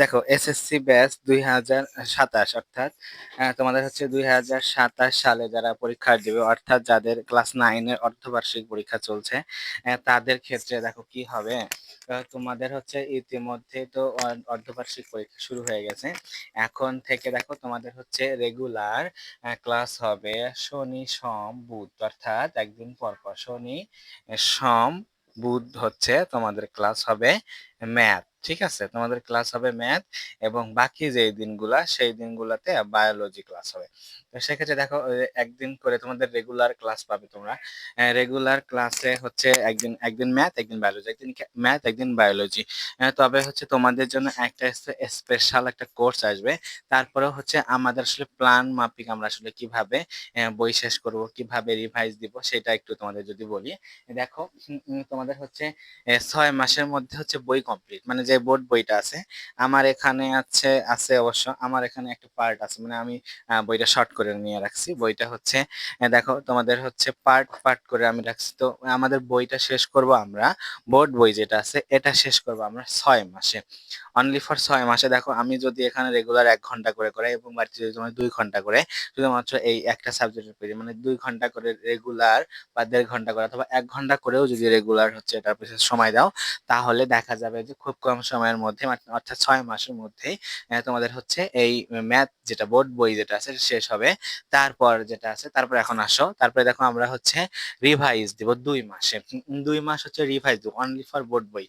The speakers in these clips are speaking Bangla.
দেখো এসএসসি ব্যাচ দুই হাজার সাতাশ, অর্থাৎ তোমাদের হচ্ছে দুই হাজার সাতাশ সালে যারা পরীক্ষা দেবে, অর্থাৎ যাদের ক্লাস নাইনের অর্ধবার্ষিক পরীক্ষা চলছে তাদের ক্ষেত্রে দেখো কি হবে? তোমাদের হচ্ছে ইতিমধ্যে তো অর্ধবার্ষিক পরীক্ষা শুরু হয়ে গেছে। এখন থেকে দেখো, তোমাদের হচ্ছে রেগুলার ক্লাস হবে শনি, সম, বুধ, অর্থাৎ একদিন পর পর শনি, সম, বুধ হচ্ছে তোমাদের ক্লাস হবে ম্যাথ ঠিক আছে? তোমাদের ক্লাস হবে ম্যাথ এবং বাকি যে দিনগুলা, সেই দিনগুলাতে বায়োলজি ক্লাস হবে। তো সেক্ষেত্রে দেখো একদিন করে তোমাদের রেগুলার ক্লাস পাবে তোমরা। রেগুলার ক্লাসে হচ্ছে একদিন একদিন ম্যাথ একদিন বায়োলজি একদিন ম্যাথ একদিন বায়োলজি তবে হচ্ছে তোমাদের জন্য একটা স্পেশাল একটা কোর্স আসবে। তারপরে হচ্ছে আমাদের আসলে প্ল্যান মাফিক আমরা আসলে কীভাবে বই শেষ করব, কীভাবে রিভাইজ দিব, সেটা একটু তোমাদের যদি বলি। দেখো তোমাদের হচ্ছে ছয় মাসের মধ্যে হচ্ছে বই কমপ্লিট মানে যে বোর্ড বইটা আছে, আমার এখানে আছে আছে অবশ্য, আমার এখানে একটা পার্ট আছে মানে আমি বইটা শর্ট করে নিয়ে রাখছি। বইটা হচ্ছে দেখো, তোমাদের হচ্ছে পার্ট পার্ট করে আমি রাখছি। তো আমাদের বইটা শেষ করব আমরা বোর্ড বই যেটা আছে, এটা শেষ করব আমরা ছয় মাসে। অনলি ফর ছয় মাসে। দেখো, আমি যদি এখানে রেগুলার এক ঘণ্টা করে করে এবং বাড়িতে যদি তোমার দুই ঘণ্টা করে শুধুমাত্র এই একটা সাবজেক্টের পেজে মানে দুই ঘণ্টা করে রেগুলার বা দেড় ঘণ্টা করে অথবা এক ঘণ্টা করেও যদি রেগুলার হচ্ছে এটার পিছনে সময় দাও, তাহলে দেখা যাবে যে খুব কম সময়ের মধ্যে অর্থাৎ ছয় মাসের মধ্যেই তোমাদের হচ্ছে এই ম্যাথ যেটা বোর্ড বই যেটা আছে শেষ হবে। তারপর যেটা আছে, তারপর এখন আসো। তারপরে দেখো আমরা হচ্ছে রিভাইজ দিব দুই মাসে। দুই মাস হচ্ছে রিভাইজ দিব অনলি ফর বোর্ড বই।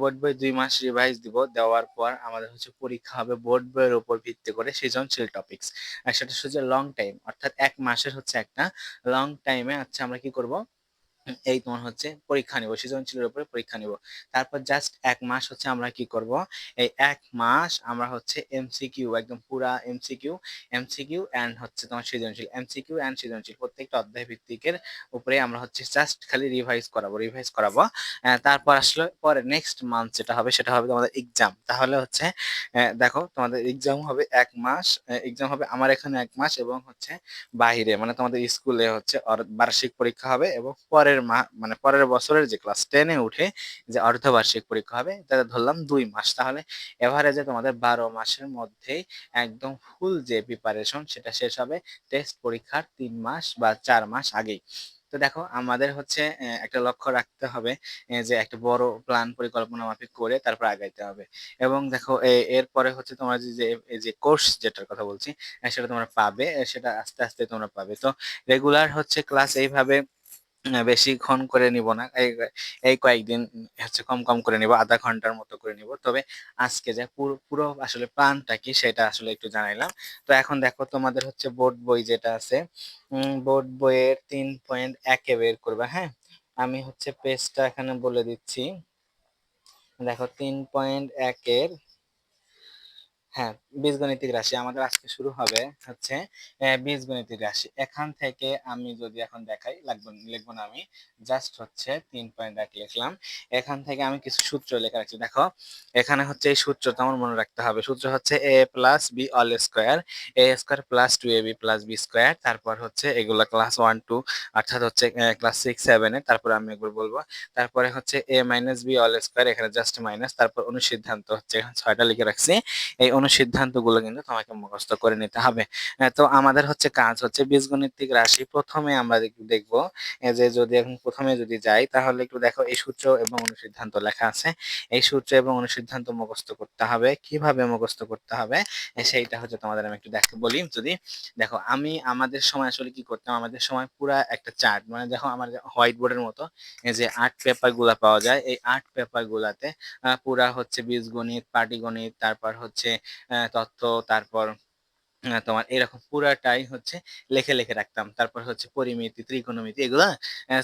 বোর্ড বই দুই মাস রিভাইজ দিব, দেওয়ার পর আমাদের হচ্ছে পরীক্ষা হবে বোর্ড বইয়ের উপর ভিত্তি করে সৃজনশীল টপিক্স আর সেটা হচ্ছে লং টাইম অর্থাৎ এক মাসের হচ্ছে একটা লং টাইমে আচ্ছা আমরা কি করব? এই তোমার হচ্ছে পরীক্ষা নিব, সৃজনশীলের উপরে পরীক্ষা নিব। তারপর জাস্ট এক মাস হচ্ছে আমরা কি করব? এই এক মাস আমরা হচ্ছে এমসিকিউ একদম পুরা এমসিকিউ এমসিকিউ এন্ড হচ্ছে তোমার সৃজনশীল এমসিকিউ এন্ড সৃজনশীল, প্রত্যেকটা অধ্যায় ভিত্তিকের উপরে আমরা হচ্ছে জাস্ট খালি রিভাইজ করাবো রিভাইজ করাবো। তারপর আসলে পরে নেক্সট মান্থ যেটা হবে, সেটা হবে তোমাদের এক্সাম তাহলে হচ্ছে দেখো তোমাদের এক্সাম হবে এক মাস এক্সাম হবে আমার এখানে এক মাস এবং হচ্ছে বাহিরে মানে তোমাদের স্কুলে হচ্ছে বার্ষিক পরীক্ষা হবে এবং পরের মা মানে পরের বছরের যে ক্লাস টেনে উঠে যে অর্ধবার্ষিক পরীক্ষা হবে, তাতে ধরলাম দুই মাস। তাহলে এভারেজে তোমাদের বারো মাসের মধ্যেই একদম ফুল যে প্রিপারেশন সেটা শেষ হবে টেস্ট পরীক্ষার তিন মাস বা চার মাস আগেই। তো দেখো, আমাদের হচ্ছে একটা লক্ষ্য রাখতে হবে যে একটা বড় প্ল্যান পরিকল্পনা মাফিক করে তারপর আগাইতে হবে। এবং দেখো এরপরে হচ্ছে তোমরা যে যে কোর্স যেটার কথা বলছি সেটা তোমরা পাবে সেটা আস্তে আস্তে তোমরা পাবে। তো রেগুলার হচ্ছে ক্লাস এইভাবে বেশিক্ষণ করে নিব না। এই কয়েকদিন হচ্ছে কম কম করে নিব, আধা ঘণ্টার মতো করে নিব। তবে আজকে যে পুরো পুরো আসলে প্ল্যানটা কি সেটা আসলে একটু জানাইলাম। তো এখন দেখো তোমাদের হচ্ছে বোর্ড বই যেটা আছে বোর্ড বইয়ের তিন পয়েন্ট একে বের করবা হ্যাঁ? আমি হচ্ছে পেজটা এখানে বলে দিচ্ছি। দেখো তিন পয়েন্ট একের হ্যাঁ বীজগণিতিক রাশি আমাদের আজকে শুরু হবে হচ্ছে বীজগণিতিক রাশি। এখান থেকে আমি যদি এখন দেখাই, লাগবে, লিখব না আমি জাস্ট হচ্ছে তিন পয়েন্ট এক লিখলাম। এখান থেকে আমি কিছু সূত্র লেখা রাখছি। দেখো, এখানে হচ্ছে এই সূত্রটা আমার মনে রাখতে হবে। সূত্র হচ্ছে A plus B all square A square plus two A B plus B square তারপর হচ্ছে এগুলো ক্লাস ওয়ান টু অর্থাৎ হচ্ছে ক্লাস সিক্স সেভেনে তারপর আমি একবার বলব। তারপরে হচ্ছে A minus B all square এখানে জাস্ট মাইনাস তারপর অনুসিদ্ধান্ত হচ্ছে, ছয়টা লিখে রাখছি। এই অনুসিদ্ধান্তগুলো কিন্তু তোমাকে মুখস্থ করে নিতে হবে। তো আমাদের হচ্ছে কাজ হচ্ছে বীজগণিতিক রাশি। প্রথমে আমরা দেখব যে যদি এখন প্রথমে যদি যাই, তাহলে একটু দেখো এই সূত্র এবং অনুসিদ্ধান্ত লেখা আছে। এই সূত্র এবং অনুসিদ্ধান্ত মুখস্থ করতে হবে। কীভাবে মুখস্থ করতে হবে? সেইটা হচ্ছে তোমাদের আমি একটু দেখে বলি। যদি দেখো, আমি আমাদের সময় আসলে কি করতাম? আমাদের সময় পুরা একটা চার্ট মানে দেখো আমার হোয়াইট বোর্ডের মতো যে আর্ট পেপারগুলা পাওয়া যায়। এই আর্ট পেপার গুলাতে পুরা হচ্ছে বীজগণিত, পাটিগণিত, তারপর হচ্ছে তত্ত্ব তারপর তোমার এরকম পুরাটাই হচ্ছে লেখে লিখে রাখতাম। তারপর হচ্ছে পরিমিতি, ত্রিকোণমিতি এগুলা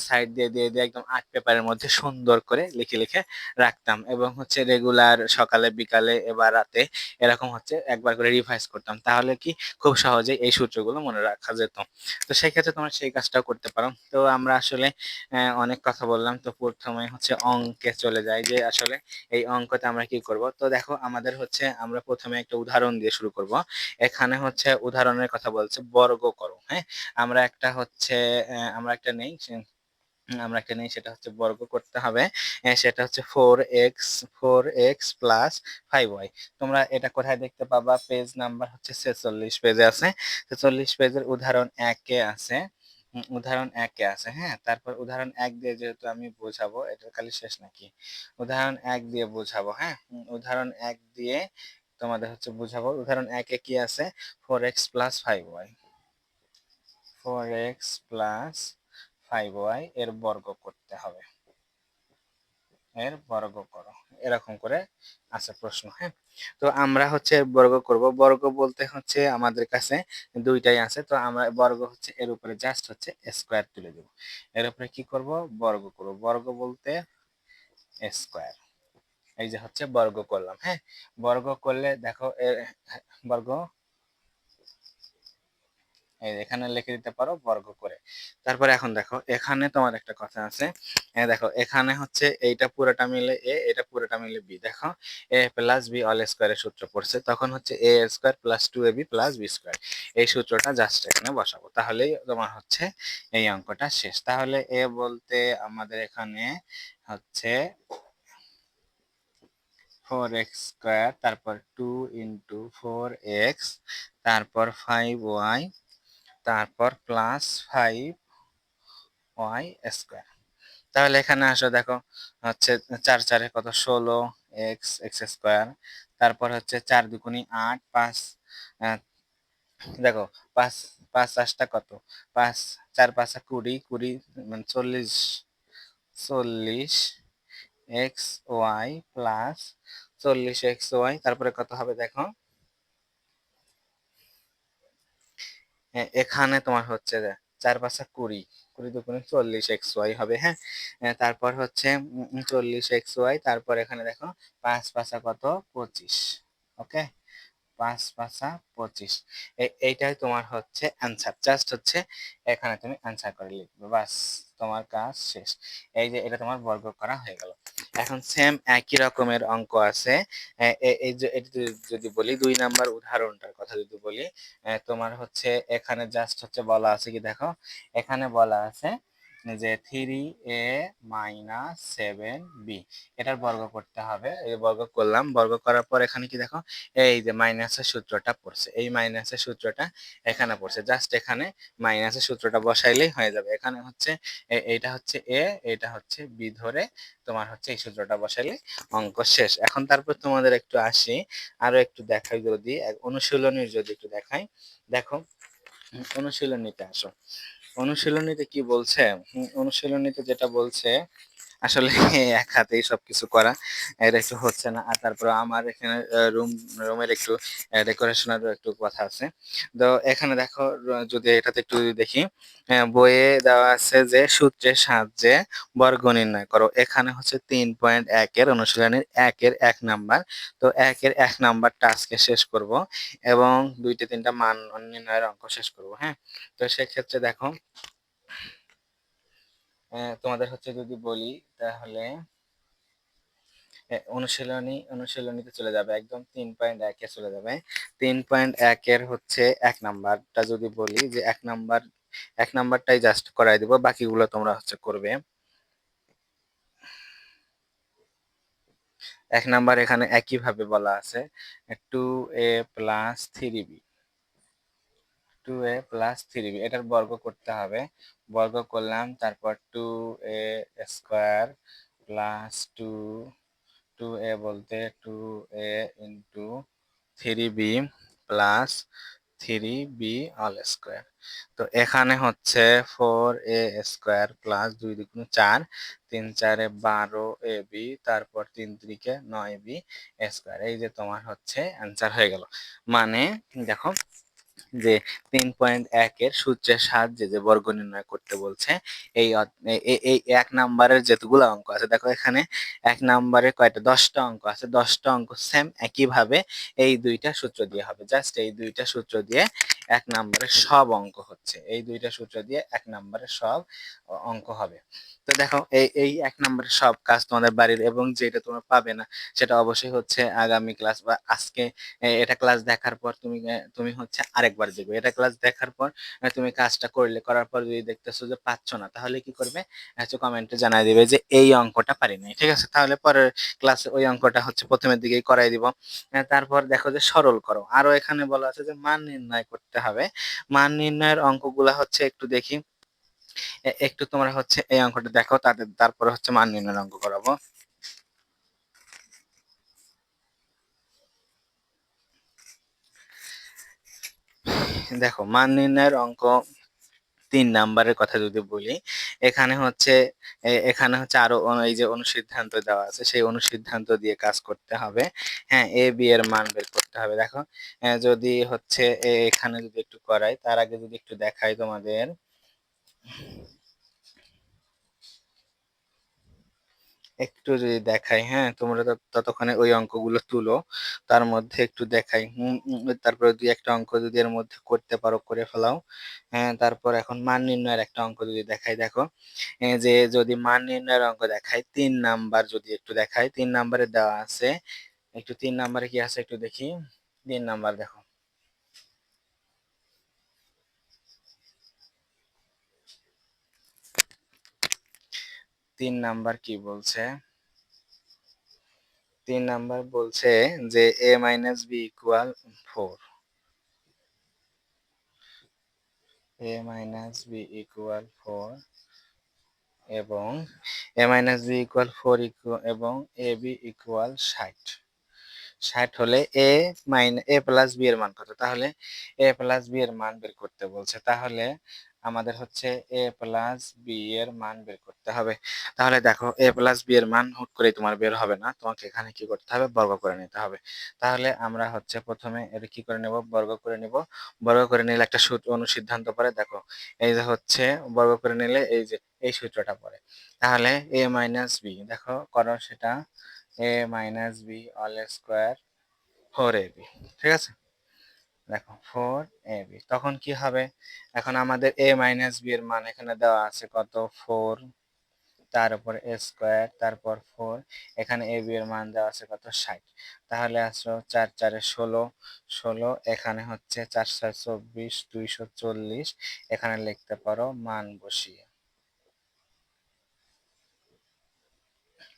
সাইড দিয়ে দিয়ে দিয়ে একদম আর্ট পেপারের মধ্যে সুন্দর করে লিখে লিখে রাখতাম এবং হচ্ছে রেগুলার সকালে, বিকালে এবার রাতে এরকম হচ্ছে একবার করে রিভাইজ করতাম। তাহলে কি খুব সহজেই এই সূত্রগুলো মনে রাখা যেত। তো সেই ক্ষেত্রে তোমরা সেই কাজটাও করতে পারো। তো আমরা আসলে অনেক কথা বললাম। তো প্রথমে হচ্ছে অঙ্কে চলে যাই যে আসলে এই অঙ্কতে আমরা কি করব? তো দেখো, আমাদের হচ্ছে আমরা প্রথমে একটা উদাহরণ দিয়ে শুরু করব। এখানে হচ্ছে উদাহরণের কথা বলছে, বর্গ করো হ্যাঁ? আমরা একটা হচ্ছে আমরা একটা নেই আমরা একটা নেই, সেটা হচ্ছে বর্গ করতে হবে সেটা হচ্ছে four X four X plus five Y তোমরা এটা কোথায় দেখতে পাবা? পেজ নাম্বার হচ্ছে ছেচল্লিশ পেজে আছে। ছেচল্লিশ পেজের উদাহরণ একে আছে উদাহরণ একে আছে হ্যাঁ? তারপর উদাহরণ এক দিয়ে যেহেতু আমি বোঝাবো এটা খালি শেষ নাকি? উদাহরণ এক দিয়ে বোঝাবো হ্যাঁ? উদাহরণ এক দিয়ে তোমাদের হচ্ছে বুঝাবো। উদাহরণ একে কি আছে? Four X plus five Y four X plus five Y এর বর্গ করতে হবে। এর বর্গ করো। এরকম করে আছে প্রশ্ন হ্যাঁ? তো আমরা হচ্ছে বর্গ করব। বর্গ বলতে হচ্ছে আমাদের কাছে দুইটাই আছে। তো আমরা বর্গ হচ্ছে এর উপরে জাস্ট হচ্ছে স্কোয়ার তুলে দেব। এর উপরে কি করব? বর্গ করব। বর্গ বলতে স্কোয়ার এই যে হচ্ছে বর্গ করলাম হ্যাঁ? বর্গ করলে দেখো বর্গ এখানে লিখে দিতে পারো বর্গ করে। তারপরে এখন দেখো, এখানে তোমার একটা কথা আছে। দেখো, এখানে হচ্ছে এইটা পুরোটা মিলে এ, এটা পুরোটা মিলে বি। দেখো, এ প্লাস বি অল স্কোয়ারের সূত্র পড়ছে, তখন হচ্ছে A square plus two A B plus B square এই সূত্রটা জাস্ট এখানে বসাবো। তাহলেই তোমার হচ্ছে এই অঙ্কটা শেষ। তাহলে এ বলতে আমাদের এখানে হচ্ছে ফোর এক্স স্কোয়ার তারপর টু ইন্টু ফোর এক্স তারপর ফাইভ ওয়াই তারপর প্লাস ফাইভ ওয়াই স্কোয়ার তাহলে এখানে আসো দেখো, হচ্ছে চার চারে কত? ষোলো এক্স এক্স স্কোয়ার তারপর হচ্ছে চার দুগুনি আট, পাঁচ দেখো, পাঁচ পাঁচ আটটা কত? পাঁচ, চার পাঁচা কুড়ি কুড়ি মানে চল্লিশ চল্লিশ এক্স ওয়াই প্লাস চল্লিশ এক্স ওয়াই, তারপরে কত হবে দেখো? এখানে তোমার হচ্ছে চার পাঁচা কুড়ি কুড়ি দুগুণে চল্লিশ এক্স ওয়াই হবে হ্যাঁ? তারপর হচ্ছে চল্লিশ এক্স ওয়াই, তারপর এখানে দেখো পাঁচ পাঁচা কত? পঁচিশ, ওকে? পাঁচ পাঁচা পঁচিশ এই- এইটাই তোমার হচ্ছে অ্যান্সার জাস্ট হচ্ছে এখানে তুমি অ্যান্সার করে লিখবে, বাস, তোমার কাজ শেষ, এই যে এটা তোমার বর্গ করা হয়ে গেল। এখন সেম একই রকমের অঙ্ক আছে। এই যে, এটি যদি- বলি, দুই নাম্বার উদাহরণটার কথা যদি বলি তোমার হচ্ছে এখানে জাস্ট হচ্ছে বলা আছে কি দেখো? এখানে বলা আছে যে three A minus seven B এটার বর্গ করতে হবে। এই বর্গ করলাম, বর্গ করার পর এখানে কি দেখো? এই যে মাইনাসের সূত্রটা পড়ছে। এই মাইনাসের সূত্রটা এখানে পড়ছে। জাস্ট এখানে মাইনাসের সূত্রটা বসাইলেই হয়ে যাবে। এখানে হচ্ছে এইটা হচ্ছে এ এটা হচ্ছে বি ধরে তোমার হচ্ছে এই সূত্রটা বসাইলে অঙ্ক শেষ। এখন তারপর তোমাদের একটু আসি, আরও একটু দেখাই যদি অনুশীলনীর যদি একটু দেখাই। দেখো, অনুশীলনীতে আসো। অনুশীলনীতে কি বলছে? অনুশীলনীতে যেটা বলছে আসলে এক হাতেই সবকিছু করা, এটা একটু হচ্ছে না। আর তারপর আমার এখানে রুম রুমের একটু ডেকোরেশনেরও একটু কথা আছে। তো এখানে দেখো যদি এটাতে একটু দেখি বইয়ে দেওয়া আছে যে সূত্রের সাহায্যে বর্গ নির্ণয় করো। এখানে হচ্ছে তিন পয়েন্ট একের অনুশীলনের একের এক নাম্বার। তো একের এক নাম্বারটা আজকে শেষ করব এবং দুইটা তিনটা মান নির্ণয়ের অঙ্ক শেষ করব হ্যাঁ? তো সেক্ষেত্রে দেখো তোমাদের হচ্ছে যদি বলি, তাহলে অনুশীলনী, অনুশীলনীতে চলে যাবে। একদম তিন পয়েন্ট একে চলে যাবে। তিন পয়েন্ট একের হচ্ছে এক নাম্বারটা যদি বলি, যে এক নাম্বার, এক নাম্বারটাই জাস্ট করাই দিব, বাকিগুলো তোমরা হচ্ছে করবে। এক নাম্বার এখানে একইভাবে বলা আছে two A plus three B two A plus three B এটার বর্গ করতে হবে। বর্গ করলাম, তারপর two A square plus two two A বলতে two A into three B plus three B all square তো এখানে হচ্ছে ফোর এ স্কোয়ার প্লাস দুই দুগুণ চার, তিন চারে বারো এ বি তারপর তিন তিরিকে নয় বি স্কোয়ার এই যে তোমার হচ্ছে অ্যান্সার হয়ে গেল। মানে দেখো যে তিন পয়েন্ট একের সূত্রের সাহায্যে যে বর্গ নির্ণয় করতে বলছে, এই এই এক নাম্বারের যেতগুলো অঙ্ক আছে, দেখো এখানে এক নাম্বারে কয়টা? দশটা অঙ্ক আছে। দশটা অঙ্ক সেম একইভাবে এই দুইটা সূত্র দিয়ে হবে। জাস্ট এই দুইটা সূত্র দিয়ে এক নম্বরের সব অঙ্ক হচ্ছে। এই দুইটা সূত্র দিয়ে এক নম্বরের সব অঙ্ক হবে। তো দেখো, এই এই এক নম্বরের সব কাজ তোমাদের বাড়ির এবং যেটা তোমরা পাবে না, সেটা অবশ্যই হচ্ছে আগামী ক্লাস বা আজকে এটা ক্লাস দেখার পর তুমি তুমি হচ্ছে আরেকবার দেখবে। এটা ক্লাস দেখার পর তুমি কাজটা করলে, করার পর যদি দেখতেছো যে পাচ্ছ না, তাহলে কি করবে? হচ্ছে কমেন্টে জানাই দিবে যে এই অঙ্কটা পারি নাই, ঠিক আছে? তাহলে পরের ক্লাসে ওই অঙ্কটা হচ্ছে প্রথমের দিকেই করাই দিব। তারপর দেখো যে সরল করো। আরও এখানে বলা আছে যে মান নির্ণয় করতে হবে। মান নির্ণয়ের অঙ্কগুলা হচ্ছে একটু দেখি। একটু তোমরা হচ্ছে এই অঙ্কটা দেখো, তাদের, তারপরে হচ্ছে মান নির্ণয়ের অঙ্ক করাবো। দেখো, মান নির্ণয়ের অঙ্ক তিন নাম্বারের কথা যদি বলি, এখানে হচ্ছে এখানে হচ্ছে আরও এই যে অনুসিদ্ধান্ত দেওয়া আছে, সেই অনুসিদ্ধান্ত দিয়ে কাজ করতে হবে। হ্যাঁ এ, বি এর মান বের করতে হবে। দেখো যদি হচ্ছে এখানে যদি একটু করাই, তার আগে যদি একটু দেখাই তোমাদের একটু যদি দেখাই হ্যাঁ? তোমরা ততক্ষণে ওই অঙ্কগুলো তুলো। তার মধ্যে একটু দেখাই। হুম তারপরে দুই একটা অঙ্ক যদি এর মধ্যে করতে পারো, করে ফেলাও। হ্যাঁ তারপর এখন মান নির্ণয়ের একটা অঙ্ক যদি দেখাই, দেখো। যে যদি মান নির্ণয়ের অঙ্ক দেখাই, তিন নাম্বার যদি একটু দেখাই, তিন নাম্বারে দেওয়া আছে। একটু তিন নাম্বারে কি আছে? একটু দেখি। তিন নাম্বার দেখো। তিন নাম্বার কি বলছে? তিন নাম্বার বলছে যে A minus B equal four A minus B equal four এবং A minus B equal four এবং এ বি ইকুয়াল ষাট। ষাট হলে A minus A plus B এর মান কত? তাহলে এ প্লাস বি এর মান বের করতে বলছে। তাহলে আমাদের হচ্ছে এ প্লাস বি এর মান বের করতে হবে। তাহলে দেখো এ প্লাস বি এর মান হুট করে তোমার বের হবে না। তোমাকে এখানে কি করতে হবে? বর্গ করে নিতে হবে। তাহলে আমরা হচ্ছে প্রথমে এটা কি করে নেব? বর্গ করে নিব। বর্গ করে নিলে একটা সূত্র অনুসিদ্ধান্ত পরে দেখো, এই যে হচ্ছে, বর্গ করে নিলে এই যে, এই সূত্রটা পরে তাহলে এ মাইনাস বি দেখো, করো সেটা A minus B all square four A B ঠিক আছে? দেখো ফোর এ বি তখন কি হবে? এখন আমাদের এ মাইনাস বি এর মান এখানে দেওয়া আছে কত? ফোর তার উপর এ স্কোয়ার তারপর ফোর এখানে এ বি এর মান দেওয়া আছে কত? ষাট। তাহলে আসো চার, চারে ষোলো ষোলো, এখানে হচ্ছে চার, ছয়, চব্বিশ, দুইশো চল্লিশ, এখানে লিখতে পারো মান বসিয়ে।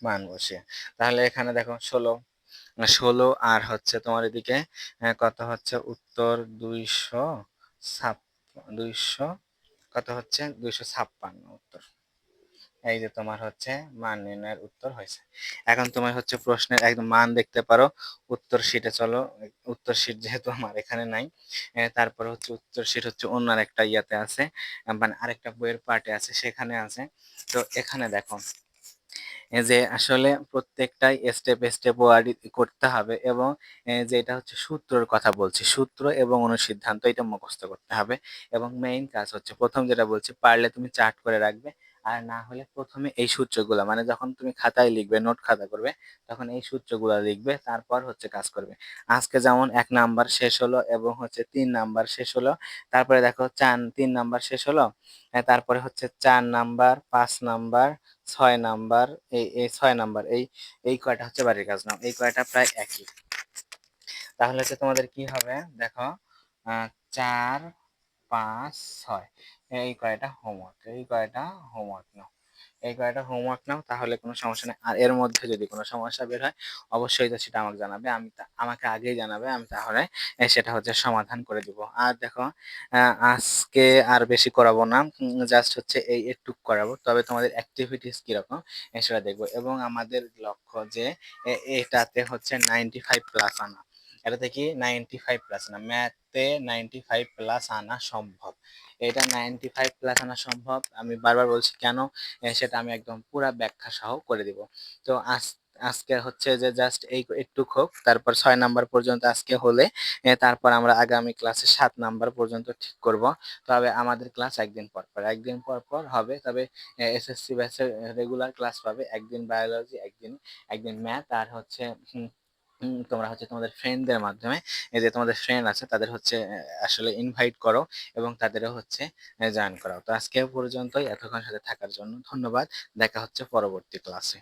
মান বসিয়ে। তাহলে এখানে দেখো ষোলো ষোলো, আর হচ্ছে তোমার এদিকে কত হচ্ছে? উত্তর দুইশো ছাপ দুইশো, কত হচ্ছে? দুইশো ছাপ্পান্ন উত্তর। এই যে তোমার হচ্ছে মান নির্ণয়ের উত্তর হয়েছে। এখন তোমার হচ্ছে প্রশ্নের একদম মান দেখতে পারো। উত্তর শিটে চলো, উত্তর শিট যেহেতু আমার এখানে নাই তারপরে হচ্ছে উত্তর শিট হচ্ছে অন্য আরেকটা ইয়াতে আছে মানে আরেকটা বইয়ের পার্টে আছে, সেখানে আছে। তো এখানে দেখো যে আসলে প্রত্যেকটাই স্টেপ স্টেপ ওয়ার্ড করতে হবে এবং যেটা হচ্ছে সূত্রর কথা বলছি। সূত্র এবং অনুসিদ্ধান্ত এটা মুখস্থ করতে হবে এবং মেইন কাজ হচ্ছে প্রথম যেটা বলছি, পারলে তুমি চার্ট করে রাখবে। আর না হলে প্রথমে এই সূত্রগুলো মানে যখন তুমি খাতায় লিখবে, নোট খাতা করবে, তখন এই সূত্রগুলো লিখবে, তারপর হচ্ছে কাজ করবে। আজকে যেমন এক নাম্বার শেষ হলো এবং হচ্ছে তিন নাম্বার শেষ হলো, তারপরে দেখো চার, তিন নাম্বার শেষ হলো তারপরে হচ্ছে চার নাম্বার, পাঁচ নাম্বার, ছয় নাম্বার, এই এই ছয় নাম্বার, এই এই কয়টা হচ্ছে বাড়ির কাজ নাও, এই কয়টা প্রায় একই। তাহলে হচ্ছে তোমাদের কি হবে? দেখো চার, পাঁচ, ছয়। এই কয়টা হোমওয়ার্ক এই কয়টা হোমওয়ার্ক নাও, এই কয়টা হোমওয়ার্ক নাও, তাহলে কোনো সমস্যা নেই। আর এর মধ্যে যদি কোনো সমস্যা বের হয়, অবশ্যই তো সেটা আমাকে জানাবে, আমি আমাকে আগেই জানাবে, আমি তাহলে সেটা হচ্ছে সমাধান করে দিব। আর দেখো আজকে আর বেশি করাবো না জাস্ট হচ্ছে এই একটু করাবো, তবে তোমাদের অ্যাক্টিভিটিস কীরকম সেটা দেখব। এবং আমাদের লক্ষ্য যে এটাতে হচ্ছে নাইনটি ফাইভ প্লাস আনা। এটা থেকে নাইনটি ফাইভ প্লাস আনা ম্যাথে নাইনটি ফাইভ প্লাস আনা সম্ভব। এটা নাইনটি ফাইভ প্লাস আনা সম্ভব। আমি বারবার বলছি কেন? সেটা আমি একদম পুরা ব্যাখ্যা সহ করে দিব। তো আজ, আজকে হচ্ছে যে জাস্ট এই একটু হোক, তারপর ছয় নাম্বার পর্যন্ত আজকে হলে তারপর আমরা আগামী ক্লাসে সাত নাম্বার পর্যন্ত ঠিক করব। তবে আমাদের ক্লাস একদিন পর পর, একদিন পর পর হবে। তবে এসএসসি ব্যাচের রেগুলার ক্লাস পাবে। একদিন বায়োলজি একদিন একদিন ম্যাথ আর হচ্ছে তোমরা হচ্ছে তোমাদের ফ্রেন্ডদের মাধ্যমে, এই যে তোমাদের ফ্রেন্ড আছে, তাদের হচ্ছে আসলে ইনভাইট করো এবং তাদেরও হচ্ছে জয়েন করাও। তো আজকে পর্যন্তই। এতক্ষণ সাথে থাকার জন্য ধন্যবাদ। দেখা হচ্ছে পরবর্তী ক্লাসে।